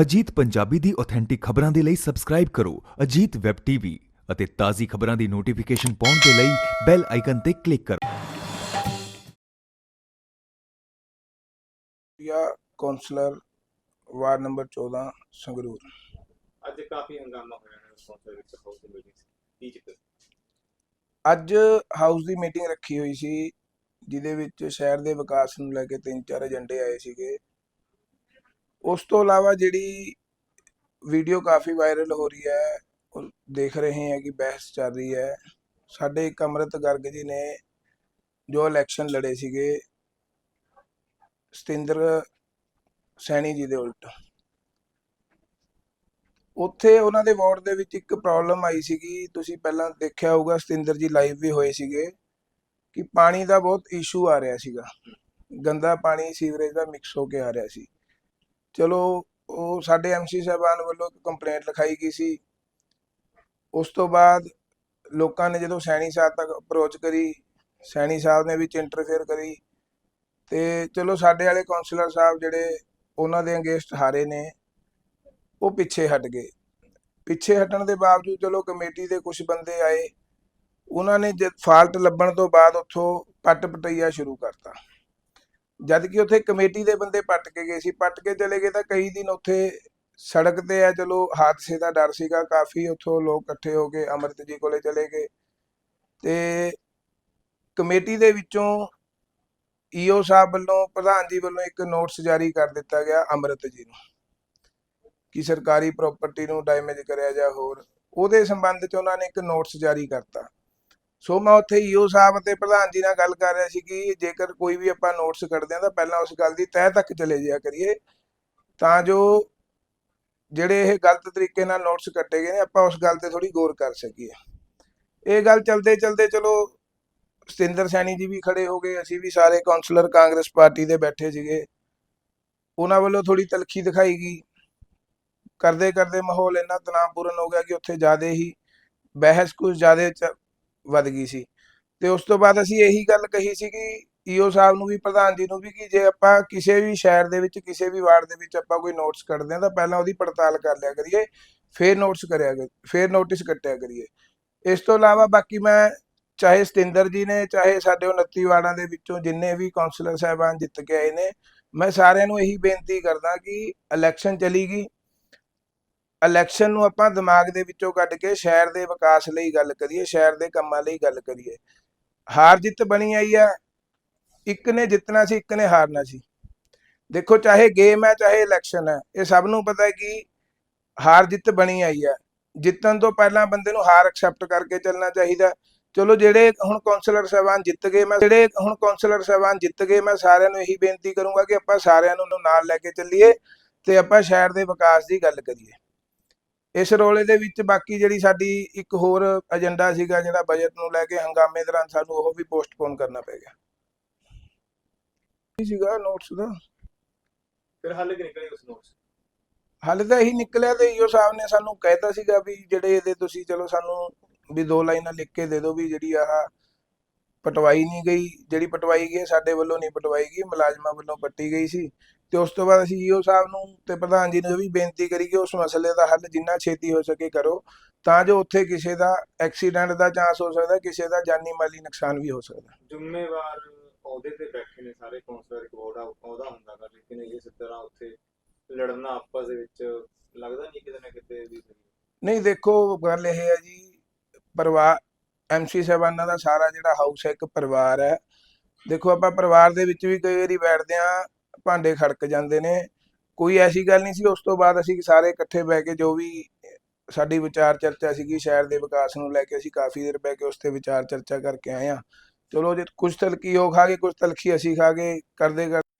ਅਜੀਤ ਪੰਜਾਬੀ ਦੀ authentic ਖਬਰਾਂ ਦੇ ਲਈ ਸਬਸਕ੍ਰਾਈਬ ਕਰੋ ਅਜੀਤ ਵੈਬ ਟੀਵੀ ਅਤੇ ਤਾਜ਼ੀ ਖਬਰਾਂ ਦੀ ਨੋਟੀਫਿਕੇਸ਼ਨ ਪਾਉਣ ਦੇ ਲਈ ਬੈਲ ਆਈਕਨ ਤੇ ਕਲਿੱਕ ਕਰੋ। ਜਾਂ ਕਾਉਂਸਲਰ ਵਾਰਡ ਨੰਬਰ 14 ਸੰਗਰੂਰ। ਅੱਜ ਕਾਫੀ ਹੰਗਾਮਾ ਹੋਇਆ ਹੈ ਰਿਸਪੌਂਸ ਦੇ ਵਿੱਚ ਹਾਊਸ ਦੀ ਮੀਟਿੰਗ ਕੀ ਚੱਕਰ? ਅੱਜ ਹਾਊਸ ਦੀ ਮੀਟਿੰਗ ਰੱਖੀ ਹੋਈ ਸੀ ਜਿਹਦੇ ਵਿੱਚ ਸ਼ਹਿਰ ਦੇ ਵਿਕਾਸ ਨੂੰ ਲੈ ਕੇ ਤਿੰਨ ਚਾਰ ਏਜੰਡੇ ਆਏ ਸੀਗੇ। ਉਸ ਤੋਂ ਇਲਾਵਾ ਜਿਹੜੀ ਵੀਡੀਓ ਕਾਫੀ ਵਾਇਰਲ ਹੋ ਰਹੀ ਹੈ, ਉਹ ਦੇਖ ਰਹੇ ਹਾਂ ਕਿ ਬਹਿਸ ਚੱਲ ਰਹੀ ਹੈ। ਸਾਡੇ ਇੱਕ ਅੰਮ੍ਰਿਤ ਗਰਗ ਜੀ ਨੇ ਜੋ ਇਲੈਕਸ਼ਨ ਲੜੇ ਸੀਗੇ, ਸਤਿੰਦਰ ਸੈਣੀ ਜੀ ਦੇ ਉਲਟ। ਉੱਥੇ ਉਹਨਾਂ ਦੇ ਵਾਰਡ ਦੇ ਵਿੱਚ ਇੱਕ ਪ੍ਰੋਬਲਮ ਆਈ ਸੀਗੀ, ਤੁਸੀਂ ਪਹਿਲਾਂ ਦੇਖਿਆ ਹੋਊਗਾ, ਸਤਿੰਦਰ ਜੀ ਲਾਈਵ ਵੀ ਹੋਏ ਸੀਗੇ, ਕਿ ਪਾਣੀ ਦਾ ਬਹੁਤ ਇਸ਼ੂ ਆ ਰਿਹਾ ਸੀਗਾ। ਗੰਦਾ ਪਾਣੀ, ਸੀਵਰੇਜ ਦਾ ਮਿਕਸ ਹੋ ਕੇ ਆ ਰਿਹਾ ਸੀ। ਚਲੋ, ਉਹ ਸਾਡੇ ਐਮਸੀ ਸਾਹਿਬਾਨ ਵੱਲੋਂ ਇੱਕ ਕੰਪਲੇਂਟ ਲਿਖਾਈ ਗਈ ਸੀ। ਉਸ ਤੋਂ ਬਾਅਦ ਲੋਕਾਂ ਨੇ ਜਦੋਂ ਸੈਣੀ ਸਾਹਿਬ ਤੱਕ ਅਪਰੋਚ ਕਰੀ, ਸੈਣੀ ਸਾਹਿਬ ਨੇ ਵਿੱਚ ਇੰਟਰਫੇਅਰ ਕਰੀ ਤੇ ਚਲੋ ਸਾਡੇ ਵਾਲੇ ਕਾਉਂਸਲਰ ਸਾਹਿਬ ਜਿਹੜੇ ਉਹਨਾਂ ਦੇ ਅਗੇਂਸਟ ਹਾਰੇ ਨੇ, ਉਹ ਪਿੱਛੇ ਹਟ ਗਏ। ਪਿੱਛੇ ਹਟਣ ਦੇ ਬਾਵਜੂਦ ਚਲੋ ਕਮੇਟੀ ਦੇ ਕੁਝ ਬੰਦੇ ਆਏ, ਉਹਨਾਂ ਨੇ ਜਦ ਫਾਲਟ ਲੱਭਣ ਤੋਂ ਬਾਅਦ ਉੱਥੋਂ ਪੱਟ ਪਟਈਆ ਸ਼ੁਰੂ ਕਰਤਾ। ਜਦ ਕਿ ਉੱਥੇ ਕਮੇਟੀ ਦੇ ਬੰਦੇ ਪੱਟ ਕੇ ਗਏ ਸੀ। ਪੱਟ ਕੇ ਚਲੇ ਗਏ ਤਾਂ ਕਈ ਦਿਨ ਉੱਥੇ ਸੜਕ ਤੇ ਆ, ਚਲੋ ਹਾਦਸੇ ਦਾ ਡਰ ਸੀਗਾ। ਕਾਫੀ ਉੱਥੋਂ ਲੋਕ ਇਕੱਠੇ ਹੋ ਕੇ ਅਮਰਤ ਜੀ ਕੋਲੇ ਚਲੇ ਗਏ। ਤੇ ਕਮੇਟੀ ਦੇ ਵਿੱਚੋਂ ਈਓ ਸਾਹਿਬ ਵੱਲੋਂ, ਪ੍ਰਧਾਨ ਜੀ ਵੱਲੋਂ ਇੱਕ ਨੋਟਿਸ ਜਾਰੀ ਕਰ ਦਿੱਤਾ ਗਿਆ ਅਮਰਤ ਜੀ ਨੂੰ ਕਿ ਸਰਕਾਰੀ ਪ੍ਰਾਪਰਟੀ ਨੂੰ ਡੈਮੇਜ ਕਰਿਆ ਜਾਂ ਹੋਰ। ਉਹਦੇ ਸੰਬੰਧ 'ਚ ਉਹਨਾਂ ਨੇ ਇੱਕ ਨੋਟਿਸ ਜਾਰੀ ਕਰਤਾ। ਸੋ ਮੈਂ ਉੱਥੇ ਈਓ ਸਾਹਿਬ ਅਤੇ ਪ੍ਰਧਾਨ ਜੀ ਨਾਲ ਗੱਲ ਕਰ ਰਿਹਾ ਸੀ ਕਿ ਜੇਕਰ ਕੋਈ ਵੀ ਆਪਾਂ ਨੋਟਸ ਕੱਢਦੇ ਹਾਂ ਤਾਂ ਪਹਿਲਾਂ ਉਸ ਗੱਲ ਦੀ ਤਹਿ ਤੱਕ ਚਲੇ ਜਾਇਆ ਕਰੀਏ। ਤਾਂ ਜੋ ਜਿਹੜੇ ਇਹ ਗਲਤ ਤਰੀਕੇ ਨਾਲ ਨੋਟਸ ਕੱਟੇ ਗਏ ਨੇ, ਆਪਾਂ ਉਸ ਗੱਲ ਤੇ ਥੋੜੀ ਗੌਰ ਕਰ ਸਕੀਏ। ਇਹ ਗੱਲ ਚਲਦੇ ਚਲਦੇ ਚਲੋ ਸਤਿੰਦਰ ਸੈਣੀ ਜੀ ਵੀ ਖੜੇ ਹੋ ਗਏ। ਅਸੀਂ ਵੀ ਸਾਰੇ ਕਾਉਂਸਲਰ ਕਾਂਗਰਸ ਪਾਰਟੀ ਦੇ ਬੈਠੇ ਸੀਗੇ। ਉਹਨਾਂ ਵੱਲੋਂ ਥੋੜੀ ਤਲਖੀ ਦਿਖਾਈ ਗਈ। ਕਰਦੇ ਕਰਦੇ ਮਾਹੌਲ ਇੰਨਾ ਤਣਾਅਪੂਰਨ ਹੋ ਗਿਆ ਕਿ ਉੱਥੇ ਜ਼ਿਆਦਾ ਹੀ ਬਹਿਸ ਕੁਝ ਜ਼ਿਆਦਾ ਚ- ਵੱਧ ਗਈ ਸੀ। ਤੇ ਉਸ ਤੋਂ ਬਾਅਦ ਅਸੀਂ ਇਹੀ ਗੱਲ ਕਹੀ ਸੀ ਕਿ ਈਓ ਸਾਹਿਬ ਨੂੰ ਵੀ, ਪ੍ਰਧਾਨ ਜੀ ਨੂੰ ਵੀ ਕਿ ਜੇ ਆਪਾਂ ਕਿਸੇ ਵੀ ਸ਼ਹਿਰ ਦੇ ਵਿੱਚ, ਕਿਸੇ ਵੀ ਵਾਰਡ ਦੇ ਵਿੱਚ ਆਪਾਂ ਕੋਈ ਨੋਟਿਸ ਕੱਢਦੇ ਹਾਂ, ਤਾਂ ਪਹਿਲਾਂ ਉਹਦੀ ਪੜਤਾਲ ਕਰ ਲਿਆ ਕਰੀਏ, ਫਿਰ ਨੋਟਿਸ ਕਰਿਆ ਕਰੀਏ, ਫਿਰ ਨੋਟਿਸ ਕੱਟਿਆ ਕਰੀਏ। ਇਸ ਤੋਂ ਇਲਾਵਾ ਬਾਕੀ ਮੈਂ, ਚਾਹੇ ਸਤਿੰਦਰ ਜੀ ਨੇ, ਚਾਹੇ ਸਾਡੇ 29 ਵਾਰਡਾਂ ਦੇ ਵਿੱਚੋਂ ਜਿੰਨੇ ਵੀ ਕਾਉਂਸਲਰ ਸਾਹਿਬਾਨ ਜਿੱਤ ਕੇ ਆਏ ਨੇ, ਮੈਂ ਸਾਰਿਆਂ ਨੂੰ ਇਹੀ ਬੇਨਤੀ ਕਰਦਾ ਕਿ ਇਲੈਕਸ਼ਨ ਚਲੀ ਗਈ ਇਲੈਕਸ਼ਨ ਨੂੰ ਆਪਾਂ ਦਿਮਾਗ ਦੇ ਵਿੱਚੋਂ ਕੱਢ ਕੇ ਸ਼ਹਿਰ ਦੇ ਵਿਕਾਸ ਲਈ ਗੱਲ ਕਰੀਏ, ਸ਼ਹਿਰ ਦੇ ਕੰਮਾਂ ਲਈ ਗੱਲ ਕਰੀਏ। ਹਾਰ ਜਿੱਤ ਬਣੀ ਆਈ ਆ, ਇੱਕ ਨੇ ਜਿੱਤਣਾ ਸੀ, ਇੱਕ ਨੇ ਹਾਰਨਾ ਸੀ। ਦੇਖੋ, ਚਾਹੇ ਗੇਮ ਹੈ ਚਾਹੇ ਇਲੈਕਸ਼ਨ ਹੈ ਇਹ ਸਭ ਨੂੰ ਪਤਾ ਹੈ ਕਿ ਹਾਰ ਜਿੱਤ ਬਣੀ ਆਈ ਹੈ ਜਿੱਤਣ ਤੋਂ ਪਹਿਲਾਂ ਬੰਦੇ ਨੂੰ ਹਾਰ ਐਕਸੈਪਟ ਕਰਕੇ ਚੱਲਣਾ ਚਾਹੀਦਾ। ਚਲੋ, ਜਿਹੜੇ ਹੁਣ ਕਾਉਂਸਲਰ ਸਾਹਿਬਾਨ ਜਿੱਤ ਗਏ, ਮੈਂ ਜਿਹੜੇ ਹੁਣ ਕਾਉਂਸਲਰ ਸਾਹਿਬਾਨ ਜਿੱਤ ਗਏ, ਮੈਂ ਸਾਰਿਆਂ ਨੂੰ ਇਹੀ ਬੇਨਤੀ ਕਰੂੰਗਾ ਕਿ ਆਪਾਂ ਸਾਰਿਆਂ ਨੂੰ ਨਾਲ ਲੈ ਕੇ ਚੱਲੀਏ ਤੇ ਆਪਾਂ ਸ਼ਹਿਰ ਦੇ ਵਿਕਾਸ ਦੀ ਗੱਲ ਕਰੀਏ। ਇਸ ਰੋਲੇ ਦੇ ਵਿੱਚ ਬਾਕੀ ਜਿਹੜੀ ਸਾਡੀ ਇੱਕ ਹੋਰ ਏਜੰਡਾ ਸੀਗਾ ਜਿਹੜਾ ਬਜਟ ਨੂੰ ਲੈ ਕੇ ਹੰਗਾਮੇ ਦੌਰਾਨ ਸਾਨੂੰ ਉਹ ਵੀ ਪੋਸਟਪੋਨ ਕਰਨਾ ਪੈ ਗਿਆ। ਕੀ ਸੀਗਾ ਨੋਟਸ ਦਾ? ਫਿਰ ਹੱਲ ਕਿ ਨਿਕਲੇ ਉਸ ਨੋਟਸ ਹਾਲੇ ਤਾਂ ਇਹੀ ਨਿਕਲਿਆ ਤੇ ਈਓ ਸਾਹਿਬ ਨੇ ਸਾਨੂੰ ਕਹਿਤਾ ਸੀਗਾ ਵੀ ਜਿਹੜੇ ਇਹਦੇ ਤੁਸੀਂ ਚਲੋ ਸਾਨੂੰ ਵੀ ਦੋ ਲਾਈਨਾਂ ਲਿਖ ਕੇ ਦੇ ਦਿਓ ਵੀ ਜਿਹੜੀ ਆਹ ਪਟਵਾਈ ਨਹੀਂ ਗਈ ਜਿਹੜੀ ਪਟਵਾਈ ਗਈ ਸਾਡੇ ਵੱਲੋਂ ਨਹੀਂ ਪਟਵਾਈ ਗਈ ਮੁਲਾਜ਼ਮਾਂ ਵੱਲੋਂ ਪੱਟੀ ਗਈ ਸੀ। ਤੇ ਉਸ ਤੋਂ ਬਾਅਦ ਅਸੀਂ ਈਓ ਸਾਹਿਬ ਨੂੰ ਤੇ ਪ੍ਰਧਾਨ ਜੀ ਨੂੰ ਇਹ ਵੀ ਬੇਨਤੀ ਕਰੀ ਕਿ ਉਸ ਮਸਲੇ ਦਾ ਹੱਲ ਜਿੰਨਾ ਛੇਤੀ ਹੋ ਸਕੇ ਕਰੋ ਤਾਂ ਜੋ ਉੱਥੇ ਕਿਸੇ ਦਾ ਐਕਸੀਡੈਂਟ ਦਾ ਚਾਂਸ ਹੋ ਸਕਦਾ ਕਿਸੇ ਦਾ ਜਾਨੀ ਮਾਲੀ ਨੁਕਸਾਨ ਵੀ ਹੋ ਸਕਦਾ। ਜ਼ਿੰਮੇਵਾਰ ਅਹੁਦੇ ਤੇ ਬੈਠੇ ਨੇ ਸਾਰੇ ਕਾਉਂਸਲਰ ਇੱਕ ਬੋਰਡ ਅਹੁਦਾ ਹੁੰਦਾ ਗਾ ਲੇਕਿਨ ਇਸ ਤਰ੍ਹਾਂ ਉੱਥੇ ਲੜਨਾ ਆਪਸ ਦੇ ਵਿੱਚ ਲੱਗਦਾ ਨਹੀਂ ਕਿਤੇ ਨਾ ਕਿਤੇ ਵੀ ਨਹੀਂ। ਦੇਖੋ ਗੱਲ ਇਹ ਹੈ ਜੀ ਪਰਿਵਾਰ ਐਮਸੀ ਸਾਹਿਬਾਨਾਂ ਦਾ ਸਾਰਾ ਜਿਹੜਾ ਹਾਊਸ ਹੈ ਇੱਕ ਪਰਿਵਾਰ ਹੈ। ਦੇਖੋ ਆਪਾਂ ਪਰਿਵਾਰ ਦੇ ਵਿੱਚ ਵੀ ਕਈ ਵਾਰੀ ਬੈਠਦੇ ਆ ਭਾਂਡੇ ਖੜਕ ਜਾਂਦੇ ਨੇ। ਕੋਈ ਐਸੀ ਗੱਲ ਨਹੀਂ ਸੀ, ਉਸ ਤੋਂ ਬਾਅਦ ਅਸੀਂ ਸਾਰੇ ਇਕੱਠੇ ਬਹਿ ਕੇ ਜੋ ਵੀ ਸਾਡੀ ਵਿਚਾਰ ਚਰਚਾ ਸੀਗੀ, ਸ਼ਹਿਰ ਦੇ ਵਿਕਾਸ ਨੂੰ ਲੈ ਕੇ ਅਸੀਂ ਕਾਫੀ ਦੇਰ ਬਹਿ ਕੇ ਉਸ ਤੇ ਵਿਚਾਰ ਚਰਚਾ ਕਰਕੇ ਆਏ ਆ ਚਲੋ ਜੇ ਕੁਝ ਤਲਕੀ ਉਹ ਖਾ ਗਏ ਕੁਝ ਤਲਖੀ ਅਸੀਂ ਖਾ ਗਏ, ਕਰਦੇ ਕਰਦੇ